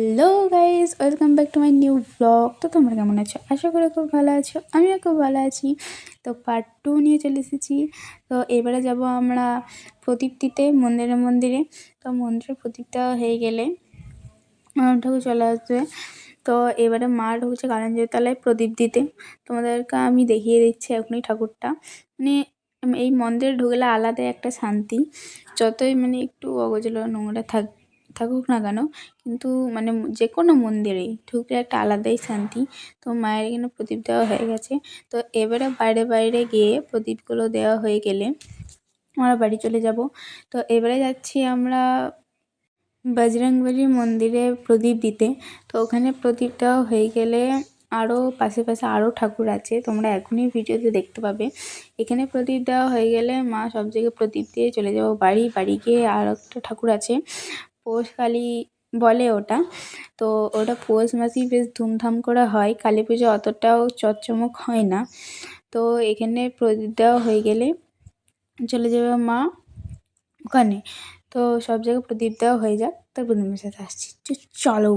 Hello guys welcome back to my new blog. তো তোমরা কেমন আছো? আশা করি খুব ভালো আছো। আমিও খুব ভালো আছি। তো পার্ট টু নিয়ে চলে এসেছি। তো এবারে যাব আমরা প্রদীপ দিতে মন্দিরে মন্দিরে। তো মন্দিরে প্রদীপ দেওয়া হয়ে গেলে ঠাকুর চলে আসবে। তো এবারে মা ঢুকছে কারঞ্জয় তলায় প্রদীপ দিতে। তোমাদেরকে আমি দেখিয়ে দিচ্ছি এখনই ঠাকুরটা। মানে এই মন্দিরে ঢুকলে আলাদাই একটা শান্তি। যতই মানে একটু অগোছালো নোংরা থাক থাকুক না কেন, কিন্তু মানে যে কোনো মন্দিরেই ঢুকলে একটা আলাদাই শান্তি। তো মায়ের এখানে প্রদীপ দেওয়া হয়ে গেছে। তো এবারে বাইরে বাইরে গিয়ে প্রদীপগুলো দেওয়া হয়ে গেলে আমরা বাড়ি চলে যাব। তো এবারে যাচ্ছি আমরা বজরংবলী মন্দিরে প্রদীপ দিতে। তো ওখানে প্রদীপ দেওয়া হয়ে গেলে আরও পাশে পাশে আরও ঠাকুর আছে, তোমরা এখনই ভিডিওতে দেখতে পাবে। এখানে প্রদীপ দেওয়া হয়ে গেলে মা সব জায়গায় প্রদীপ দিয়ে চলে যাব। বাড়ি বাড়ি গিয়ে আর একটা ঠাকুর আছে। পৌষকালী বলে ওটা। তো ওটা পৌষ মাসেই বেশ ধুমধাম করে হয়। কালী পুজো অতটাও চকচমক হয় না। তো এখানে প্রদীপ দেওয়া হয়ে গেলে চলে যাবে মা ওখানে। তো সব জায়গায় প্রদীপ দেওয়া হয়ে যাক। তারপর সাথে আসছি। চলো।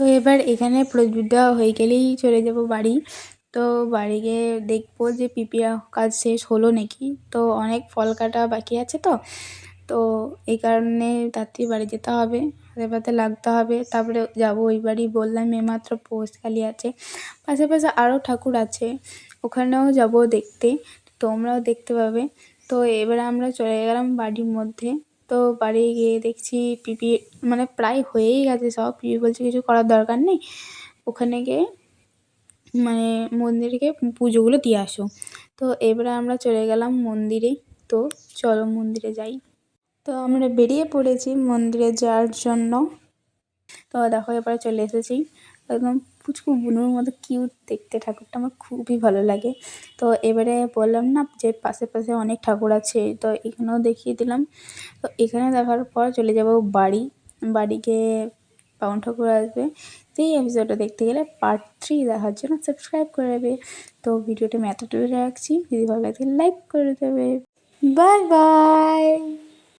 তো এবার এখানে প্রদীপ দেওয়া হয়ে গেলেই চলে যাব বাড়ি। তো বাড়ি গিয়ে দেখব যে পিপিয়া কাজ শেষ হলো নাকি। তো অনেক ফল কাটা বাকি আছে তো। তো এই কারণে তাড়াতাড়ি বাড়ি যেতে হবে, হাতে পাতে লাগতে হবে। তারপরে যাব ওই বাড়ি, বললাম এইমাত্র পৌষকালী আছে। পাশাপাশি আরও ঠাকুর আছে, ওখানেও যাব দেখতে, তোমরাও দেখতে পাবে। তো এবার আমরা চলে গেলাম বাড়ির মধ্যে। তো বাড়ি গিয়ে দেখছি পিপি মানে প্রায় হয়েই গেছে সব। পিপি বলছে কিছু করার দরকার নেই। ওখানে গিয়ে মানে মন্দিরকে পুজোগুলো দিয়ে আসো। তো এবারে আমরা চলে গেলাম মন্দিরে। তো চলো মন্দিরে যাই। তো আমরা বেরিয়ে পড়েছি মন্দিরে যাওয়ার জন্য। তো দেখো এবারে চলে এসেছি। একদম পুচকু বুনুর মতো কিউট দেখতে ঠাকুরটা আমার খুবই ভালো লাগে। তো এবারে বললাম না যে পাশে পাশে অনেক ঠাকুর আছে, তো এখানেও দেখিয়ে দিলাম। তো এখানে দেখার পর চলে যাব বাড়ি। বাড়ি গিয়ে পাউন ঠাকুর আসবে। সেই এপিসোডটা দেখতে গেলে পার্ট থ্রি দেখার জন্য সাবস্ক্রাইব করে দেবে। তো ভিডিওটা আমি এতটুকু রাখছি। যদি ভালো লাগে লাইক করে দেবে। Bye bye